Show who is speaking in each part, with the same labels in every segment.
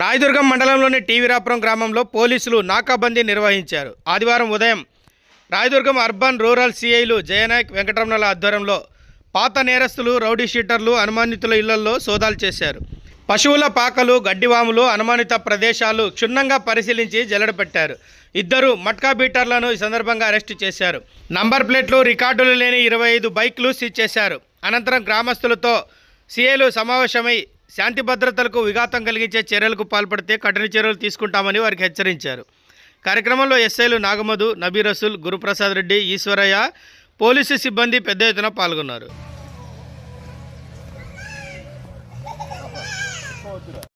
Speaker 1: రాయదుర్గం మండలంలోని టీవీరాపురం గ్రామంలో పోలీసులు నాకాబందీ నిర్వహించారు. ఆదివారం ఉదయం రాయదుర్గం అర్బన్ రూరల్ సిఐలు జయనాయక్ వెంకటరమణల ఆధ్వర్యంలో పాత నేరస్తులు రౌడీ షీటర్లు అనుమానితుల ఇళ్ళలో సోదాలు చేశారు. పశువుల పాకలు గడ్డివాములు అనుమానిత ప్రదేశాలు క్షుణ్ణంగా పరిశీలించి జల్లడపెట్టారు ఇద్దరు మట్కా బీటర్లను ఈ సందర్భంగా అరెస్టు చేశారు. నంబర్ ప్లేట్లు రికార్డులు లేని ఇరవై ఐదు బైక్లు సీజ్ చేశారు. అనంతరం గ్రామస్తులతో సీఏలు సమావేశమై శాంతి భద్రతలకు విఘాతం కలిగించే చర్యలకు పాల్పడితే కఠిన చర్యలు తీసుకుంటామని వారికి హెచ్చరించారు. కార్యక్రమంలో ఎస్ఐలు నాగమధు నబీ రసూల్ గురుప్రసాద్ రెడ్డి ఈశ్వరయ్య పోలీసు సిబ్బంది పెద్ద ఎత్తున పాల్గొన్నారు.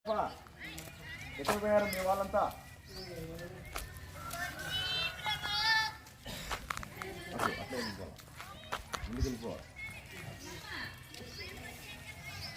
Speaker 2: ఎక్కడ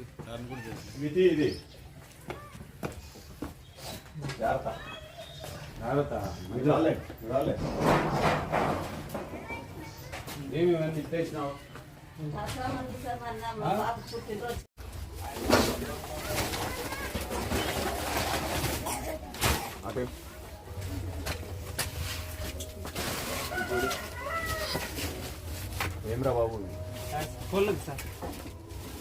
Speaker 2: ఉన్నవాడు ఎట్లంటావా ఇది ఇది. జాగ్రత్త. జాగ్రత్త. మీరు రాలే రాలే.
Speaker 3: ఏమి ఇవన్నీ ఇచ్చేసినావు?
Speaker 2: అటు ఏమ్రా బాబు?
Speaker 1: సార్.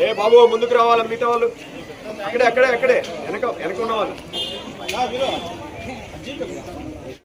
Speaker 2: ఏ బాబు ముందుకు రావాలి మిగతా వాళ్ళు? అక్కడే అక్కడే అక్కడే. వెనక వెనక ఉన్న వాళ్ళు